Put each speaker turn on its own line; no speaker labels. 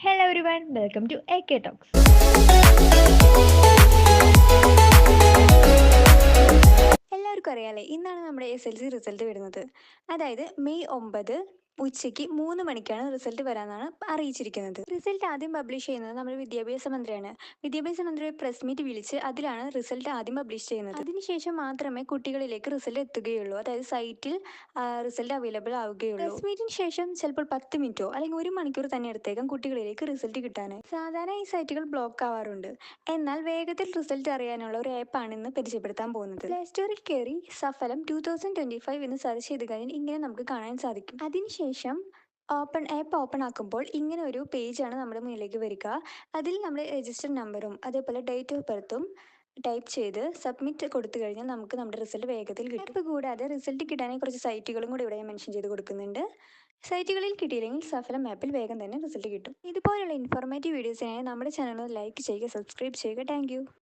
Hello welcome to A K talks
എല്ലാവർക്കും അറിയാലേ ഇന്നാണ് നമ്മുടെ എസ് എൽ സി റിസൾട്ട് വരുന്നത്. അതായത് മെയ് ഒമ്പത് ഉച്ചയ്ക്ക് മൂന്ന് മണിക്കാണ് റിസൾട്ട് വരാനാണ് അറിയിച്ചിരിക്കുന്നത്. റിസൾട്ട് ആദ്യം പബ്ലിഷ് ചെയ്യുന്നത് നമ്മുടെ വിദ്യാഭ്യാസ മന്ത്രിയാണ്. വിദ്യാഭ്യാസ മന്ത്രി പ്രസ് മീറ്റ് വിളിച്ച് അതിലാണ് റിസൾട്ട് ആദ്യം പബ്ലിഷ് ചെയ്യുന്നത്. അതിനുശേഷം മാത്രമേ കുട്ടികളിലേക്ക് റിസൾട്ട് എത്തുകയുള്ളൂ. അതായത് സൈറ്റിൽ റിസൾട്ട് അവൈലബിൾ ആവുകയുള്ളൂ. പ്രസ് മീറ്റിന് ശേഷം ചിലപ്പോൾ പത്ത് മിനിറ്റോ അല്ലെങ്കിൽ ഒരു മണിക്കൂർ തന്നെ എടുത്തേക്കും കുട്ടികളിലേക്ക് റിസൾട്ട് കിട്ടാനായി സാധാരണ ഈ സൈറ്റുകൾ ബ്ലോക്ക് ആവാറുണ്ട്. എന്നാൽ വേഗത്തിൽ റിസൾട്ട് അറിയാനുള്ള ഒരു ആപ്പാണ് ഇന്ന് പരിചയപ്പെടുത്താൻ പോകുന്നത്. പ്ലേ സ്റ്റോറിൽ കയറി Saphalam two thousand twenty five എന്ന് സെർച്ച് ചെയ്ത് കഴിഞ്ഞാൽ ഇങ്ങനെ നമുക്ക് കാണാൻ സാധിക്കും. അതിനുശേഷം ഓപ്പൺ ആപ്പ് ഓപ്പൺ ആക്കുമ്പോൾ ഇങ്ങനെ ഒരു പേജാണ് നമ്മുടെ മുന്നിലേക്ക് വരിക. അതിൽ നമ്മൾ രജിസ്റ്റർ നമ്പറും അതേപോലെ ഡേറ്റ് ഓഫ് ബർത്തും ടൈപ്പ് ചെയ്ത് സബ്മിറ്റ് കൊടുത്തു കഴിഞ്ഞാൽ നമുക്ക് നമ്മുടെ റിസൾട്ട് വേഗത്തിൽ കിട്ടും. ഇപ്പോൾ കൂടാതെ റിസൾട്ട് കിട്ടാനായി കുറച്ച് സൈറ്റുകളും കൂടി ഇവിടെ മെൻഷൻ ചെയ്ത് കൊടുക്കുന്നുണ്ട്. സൈറ്റുകളിൽ കിട്ടിയില്ലെങ്കിൽ സഫലം ആപ്പിൽ വേഗം തന്നെ റിസൾട്ട് കിട്ടും. ഇതുപോലുള്ള ഇൻഫോർമേറ്റീവ് വീഡിയോസിനായി നമ്മുടെ ചാനൽ ലൈക്ക് ചെയ്യുക സബ്സ്ക്രൈബ് ചെയ്യുക. താങ്ക്